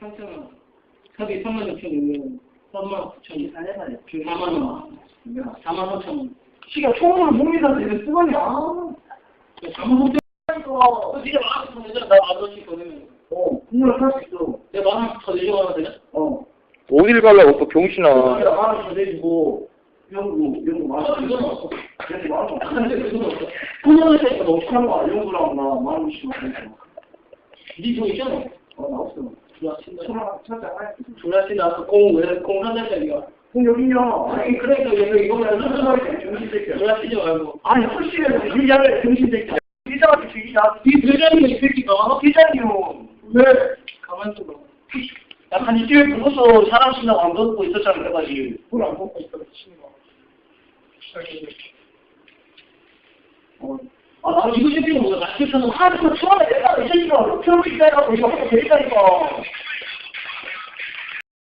3천원. 합이 3만 6천 6천 3만 9천 안 해봐요. 4만 원. 4만 5천 원. 시가 총으로 몸이다 이거 쓰거냐? 어, 4만 5천 이거. 원. 네가 만원 더 내잖아. 나 만원씩 더 내면. 어, 국물을 살수 있어. 내가 만원 더 내려가면 되냐? 어. 어딜 가려고 또 병신아. 야, 만원 더 내주고, 연구, 연구 만 아, 원. 이건 없어. 연구 만 원. 근데 그건 없어. 돈을 세니까 너무 착한 거야. 연구랑 나, 만 원씩 먹으니까. 니돈 있잖아. 어, 나 없어. 졸라 친다. 공, 왜, 공 한달짜리가. 그럼 여기요. 아니, 그러니까 얘가 이거만 정신 정신새끼야. 졸라 치지 말고. 아니, 훨씬해서 유리하게 정신새끼야. 기자한테 죽이자. 이 대장님 이 새끼가. 기자님, 왜? 가만 좀 봐. 약간 이쪽에 보고서 사람 신나고 안 벗고 있었잖아, 그래가지고. 뭘안 먹고 있어, 미친놈아. 어. 아, 나 이거 새끼는 뭐야? 마스크 는 하도 처음에 내가 이 새끼가 평소에 내가 이거 하고 되니까.